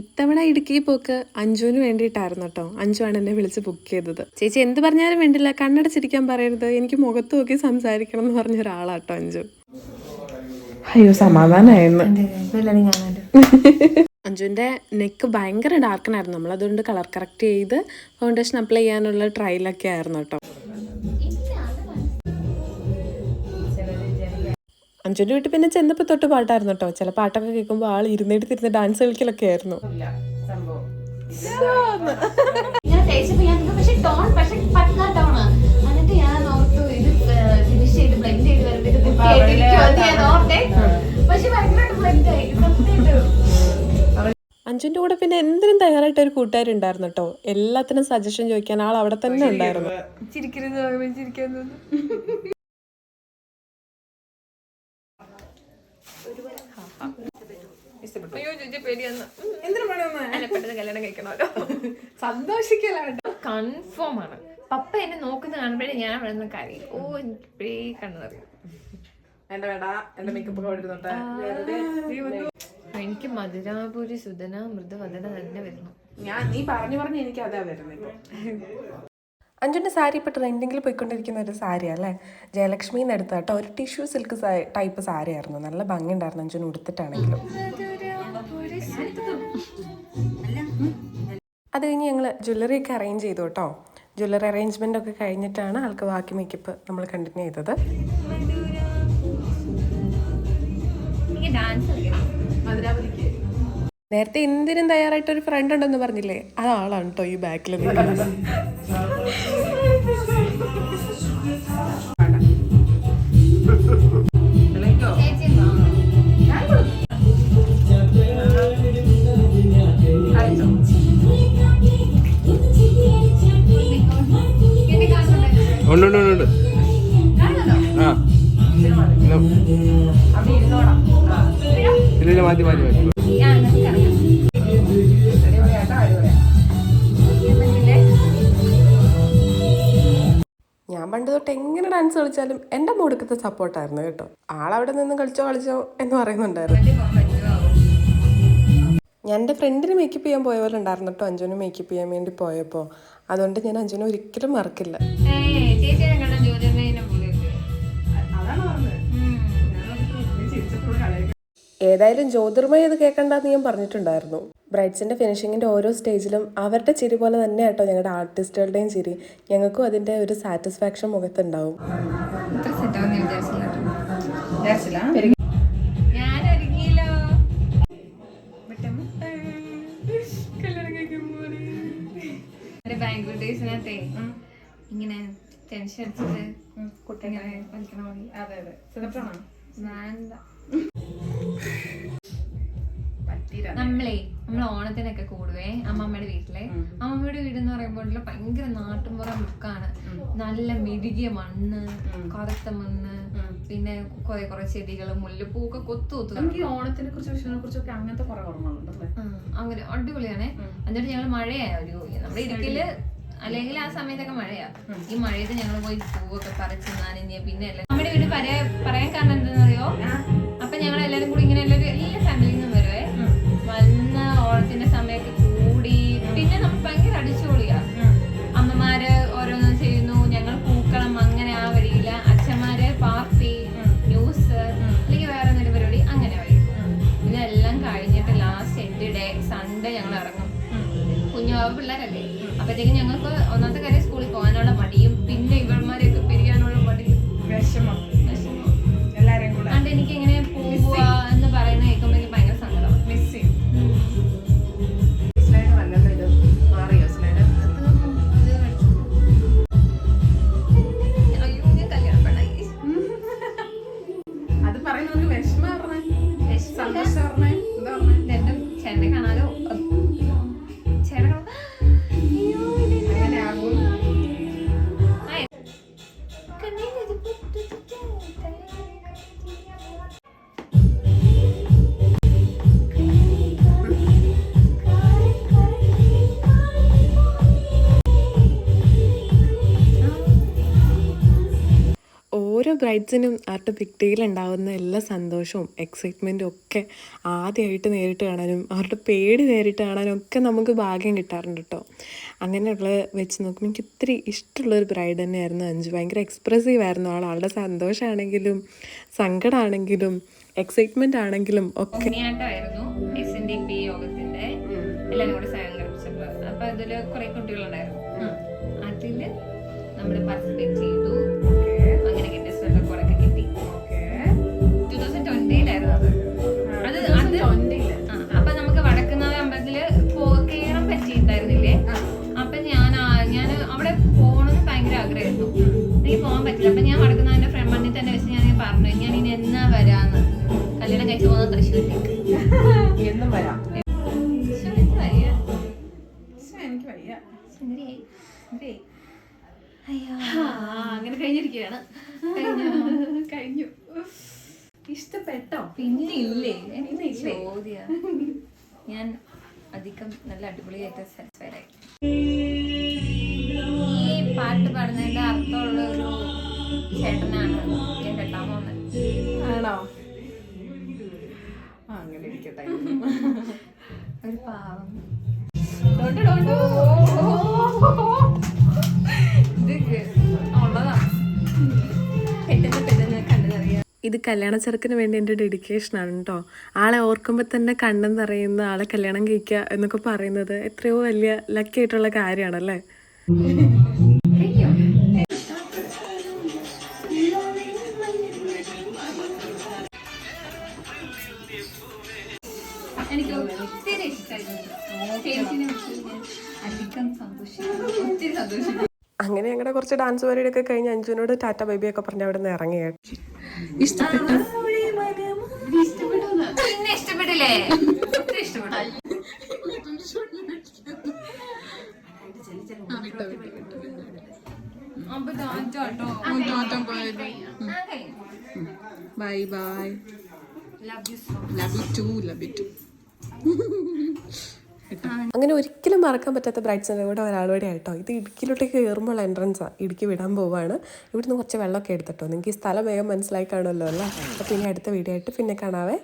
ഇത്തവണ ഇടുക്കി പോക്ക് അഞ്ജുവിന് വേണ്ടിയിട്ടായിരുന്നു കേട്ടോ. ആണ് എന്നെ വിളിച്ച് ബുക്ക് ചെയ്തത്. ചേച്ചി എന്ത് പറഞ്ഞാലും വേണ്ടില്ല. കണ്ണടച്ചിരിക്കാൻ പറയരുത്. എനിക്ക് മുഖത്ത് നോക്കി സംസാരിക്കണം എന്ന് പറഞ്ഞ ഒരാളാട്ടോ അഞ്ജു. അയ്യോ സമാധാനമായിരുന്നു അഞ്ജുവിന്റെ നെക്ക് ഭയങ്കര ഡാർക്കനായിരുന്നു നമ്മൾ അതുകൊണ്ട് കളർ കറക്റ്റ് ചെയ്ത് ഫൗണ്ടേഷൻ അപ്ലൈ ചെയ്യാനുള്ള ട്രയലൊക്കെ ആയിരുന്നു കേട്ടോ. അഞ്ജുവിന്റെ വീട്ടിൽ പിന്നെ ചെന്നപ്പോൾ തൊട്ട് പാട്ടായിരുന്നു കേട്ടോ. ചില പാട്ടൊക്കെ കേൾക്കുമ്പോൾ ആൾ ഇരുന്നിരുന്ന് ഡാൻസ് കളിക്കലൊക്കെ ആയിരുന്നു. ഞാൻ തേച്ചപ്പോ ഞാൻ പക്ഷെ ടോൺ പക്ഷെ പക്ക ടോൺ എന്നിട്ട് ഞാൻ ഓർത്തു ഇത് ഫിനിഷ് ചെയ്ത് ബ്ലെൻഡ് ചെയ്ത് വരുമ്പോ ഇത് കുട്ടിയായിട്ടിരിക്കും അത് പക്ഷെ ഭയങ്കരമായിട്ട് ബ്ലെൻഡ് ആയി. സത്യമായിട്ടും കൂടെ പിന്നെ എന്തിനും തയ്യാറായിട്ട് ഒരു കൂട്ടുകാരുണ്ടായിരുന്നു കേട്ടോ. എല്ലാത്തിനും സജഷൻ ചോദിക്കാൻ ആൾ അവിടെ തന്നെ ഉണ്ടായിരുന്നു. കൺഫേം ആണ്. പപ്പ എന്നെ നോക്കുന്ന കാണുമ്പോഴേ ഞാൻ അവിടെ നിന്ന് കരയും. ഓ ഇപ്പഴേ കണ്ണു നിറയും. എന്റെ വേട എന്റെ മേക്കപ്പ് ഒക്കെ എടുത്തോട്ടെ എനിക്ക് മധുരാപുരി സുധന മൃദുവദന തന്നെ വരുന്നു. ഞാൻ നീ പറഞ്ഞു പറഞ്ഞു എനിക്ക് അതാ വരുന്നത് അഞ്ജുന്റെ സാരി ഇപ്പോൾ ട്രെൻഡിങ്ങിൽ പോയിക്കൊണ്ടിരിക്കുന്ന ഒരു സാരിയാണ് അല്ലേ? ജയലക്ഷ്മിന്ന് എടുത്ത കേട്ടോ. ഒരു ടിഷ്യൂ സിൽക്ക് ടൈപ്പ് സാരി ആയിരുന്നു നല്ല ഭംഗിയുണ്ടായിരുന്നു അഞ്ജുന് ഉടുത്തിട്ടാണെങ്കിലും. അത് കഴിഞ്ഞ് ഞങ്ങൾ ജ്വല്ലറി ഒക്കെ അറേഞ്ച് ചെയ്തു കേട്ടോ. ജ്വല്ലറി അറേഞ്ച്മെന്റ് ഒക്കെ കഴിഞ്ഞിട്ടാണ് ആൾക്ക് ബാക്കി മേക്കപ്പ് നമ്മൾ കണ്ടിന്യൂ ചെയ്തത്. നേരത്തെ എന്തിനും തയ്യാറായിട്ട് ഒരു ഫ്രണ്ട് ഉണ്ടെന്ന് പറഞ്ഞില്ലേ? ആ ആളാണ് കേട്ടോ ഈ ബാക്കിൽ നിൽക്കുന്നത്. ഉണ്ട് ഉണ്ട് ഉണ്ട്? ആ. ഇല്ല മാറ്റി മാറ്റി മാറ്റി? ഞാൻ പണ്ട് തൊട്ട് എങ്ങനെ ഡാൻസ് കളിച്ചാലും എന്റെ മൂടുക്കത്തെ സപ്പോർട്ടായിരുന്നു കേട്ടോ. ആളവിടെ നിന്ന് കളിച്ചോ കളിച്ചോ എന്ന് പറയുന്നുണ്ടായിരുന്നു. ഞാൻ എന്റെ ഫ്രണ്ടിന് മേക്കപ്പ് ചെയ്യാൻ പോയ പോലെ ഉണ്ടായിരുന്നു കേട്ടോ അഞ്ജുന് മേക്കപ്പ് ചെയ്യാൻ വേണ്ടി പോയപ്പോൾ. അതുകൊണ്ട് ഞാൻ അഞ്ജുനെ ഒരിക്കലും മറക്കില്ല. ഏതായാലും ജ്യോതിർമയ ഇത് കേൾക്കണ്ടെന്ന് ഞാൻ പറഞ്ഞിട്ടുണ്ടായിരുന്നു. ബ്രൈഡ്സിന്റെ ഫിനിഷിങ്ങിന്റെ ഓരോ സ്റ്റേജിലും അവരുടെ ചിരി പോലെ തന്നെ കേട്ടോ ഞങ്ങളുടെ ആർട്ടിസ്റ്റുകളുടെയും ചിരി. ഞങ്ങൾക്കും അതിന്റെ ഒരു സാറ്റിസ്ഫാക്ഷൻ മുഖത്തുണ്ടാവും. ബാംഗ്ലൂർ ഇങ്ങനെ ടെൻഷൻ അടിച്ചിട്ട് കുട്ടികളെ കളിക്കണ മതി വേണ്ട. നമ്മളേ നമ്മൾ ഓണത്തിനൊക്കെ കൂടുവേ അമ്മമ്മയുടെ വീട്ടിലെ. അമ്മമ്മയുടെ വീട് എന്ന് പറയുമ്പോൾ ഭയങ്കര നാട്ടുമ്പുറം ലുക്കാണ്. നല്ല മെഴുകിയ മണ്ണ് കറുത്ത മണ്ണ് പിന്നെ കുറെ കുറെ ചെടികൾ മുല്ലപ്പൂക്കെ കൊത്തു കൊത്തു നമുക്ക് ഈ ഓണത്തിനെ കുറിച്ച് വിഷുവിനെ കുറിച്ചൊക്കെ അങ്ങനത്തെ കുറെ ഓർമ്മകളുണ്ടല്ലേ അങ്ങനെ അടിപൊളിയാണേ. എന്നിട്ട് ഞങ്ങൾ മഴയായ ഒരു നമ്മുടെ ഇടുക്കിയിൽ അല്ലെങ്കിൽ ആ സമയത്തൊക്കെ മഴയാ. ഈ മഴയത്ത് ഞങ്ങൾ പോയി പൂവൊക്കെ പറിച്ച് നനഞ്ഞ് പിന്നെ എല്ലാം. നമ്മുടെ വീട് പറയാ പറയാൻ കാരണം എന്താണെന്ന് അറിയോ അപ്പൊ ഞങ്ങൾ എല്ലാരും കൂടി ഇങ്ങനെ എല്ലാവരും എല്ലാ ഫാമിലിയിൽ നിന്നും വരുവേ. വന്ന ഓണത്തിന്റെ സമയത്ത് കൂടി പിന്നെ നമ്മൾ ഭയങ്കര അടിച്ചുപൊളിയാ. അമ്മമാര് ഓരോന്നും ചെയ്യുന്നു. ഞങ്ങൾ പൂക്കളം അങ്ങനെ ആ വരിയില്ല അച്ഛന്മാര് പാർട്ടി ന്യൂസ് അല്ലെങ്കിൽ വേറെ എന്തെങ്കിലും പരിപാടി അങ്ങനെ വരും ഇതെല്ലാം കഴിഞ്ഞിട്ട് ലാസ്റ്റ് എൻഡ് ഡേ സൺഡേ ഞങ്ങൾ ഇറങ്ങും. കുഞ്ഞുവാവ് പിള്ളേരല്ലേ? അപ്പോഴത്തേക്കും ഞങ്ങൾക്ക് ഒന്നാമത്തെ കാര്യം സ്കൂളിൽ പോകാനുള്ള മടിയും പിന്നെ ഇവന്മാരെയൊക്കെ ബ്രൈഡ്സിനും അവരുടെ ബിഗ് ഉണ്ടാകുന്ന എല്ലാ സന്തോഷവും എക്സൈറ്റ്മെന്റും ഒക്കെ ആദ്യമായിട്ട് നേരിട്ട് കാണാനും അവരുടെ പേടി നേരിട്ട് കാണാനും ഒക്കെ നമുക്ക് ഭാഗ്യം കിട്ടാറുണ്ട് കേട്ടോ അങ്ങനെയുള്ള വെച്ച് നോക്കുമ്പോൾ എനിക്ക് ഇത്തിരി ഇഷ്ടമുള്ളൊരു ബ്രൈഡ് തന്നെയായിരുന്നു അഞ്ചു. ഭയങ്കര എക്സ്പ്രസീവ് ആയിരുന്നു. ആൾ ആളുടെ സന്തോഷമാണെങ്കിലും സങ്കടമാണെങ്കിലും എക്സൈറ്റ്മെന്റ് ആണെങ്കിലും ഒക്കെ. യോഗത്തിന്റെ കൂടെ അപ്പൊ അതിൽ കുറെ കുട്ടികളുണ്ടായിരുന്നു. അതിൽ നമ്മൾ പാർട്ടിസിപ്പേറ്റ് ചെയ്തു തൃശ്ശൂരിലേക്ക് എന്നും വരാം എനിക്ക് വയ്യ. സുന്ദരിയായി. സുന്ദരിയായി. അയ്യോ. അങ്ങനെ കഴിഞ്ഞിരിക്കുകയാണ് കഴിഞ്ഞു ഇഷ്ടപ്പെട്ടോ പിന്നെ ഇല്ലേ എനിക്ക് ചോദ്യ ഞാൻ അധികം നല്ല അടിപൊളിയായിട്ട് സാറ്റിസ്ഫൈഡ് ആയി ഈ പാട്ട് പാടുന്നതിന്റെ അർത്ഥമുള്ള ഒരു ചേട്ടനാണ് ഞാൻ കെട്ടാൻ പോകുന്നത് ആണോ അങ്ങനെ ഇരിക്കട്ടെ ഒരു പാവം. ഇത് കല്യാണ ചെറുക്കിന് വേണ്ടി എന്റെ ഡെഡിക്കേഷൻ ആണ് കേട്ടോ ആളെ ഓർക്കുമ്പോൾ തന്നെ കണ്ണെന്ന് അറിയുന്ന ആളെ കല്യാണം കഴിക്കുക എന്നൊക്കെ പറയുന്നത് എത്രയോ വലിയ ലക്കി ആയിട്ടുള്ള കാര്യമാണല്ലേ അധികം സന്തോഷിക്കുന്നു ഒത്തിരി സന്തോഷിക്കുന്നു അങ്ങനെ ഞങ്ങളുടെ കുറച്ച് ഡാൻസ് പരിപാടി ഒക്കെ കഴിഞ്ഞ് അഞ്ജുവിനോട് ടാറ്റ ബേബി ഒക്കെ പറഞ്ഞ് അവിടെ നിന്ന് ഇറങ്ങി. ഇഷ്ടപ്പെട്ടു. പിന്നെ ഇഷ്ടപ്പെട്ടില്ലേ. Bye bye love you so love you too love you too അങ്ങനെ ഒരിക്കലും മറക്കാൻ പറ്റാത്ത ബ്രൈറ്റ്സിന്റെ കൂടെ ഒരാളോടെ ആയിട്ടോ. ഇത് ഇടുക്കിയിലോട്ടേക്ക് കയറുമ്പോൾ എൻട്രൻസാണ് ഇടുക്കി വിടാൻ പോവാണ്. ഇവിടുന്ന് കുറച്ച് വെള്ളമൊക്കെ എടുത്തിട്ടോ. നിങ്ങൾക്ക് ഈ സ്ഥലം വേഗം മനസ്സിലായി കാണുമല്ലോ അല്ലേ? അപ്പോൾ പിന്നെ അടുത്ത വീഡിയോ ആയിട്ട് പിന്നെ കാണാവേ.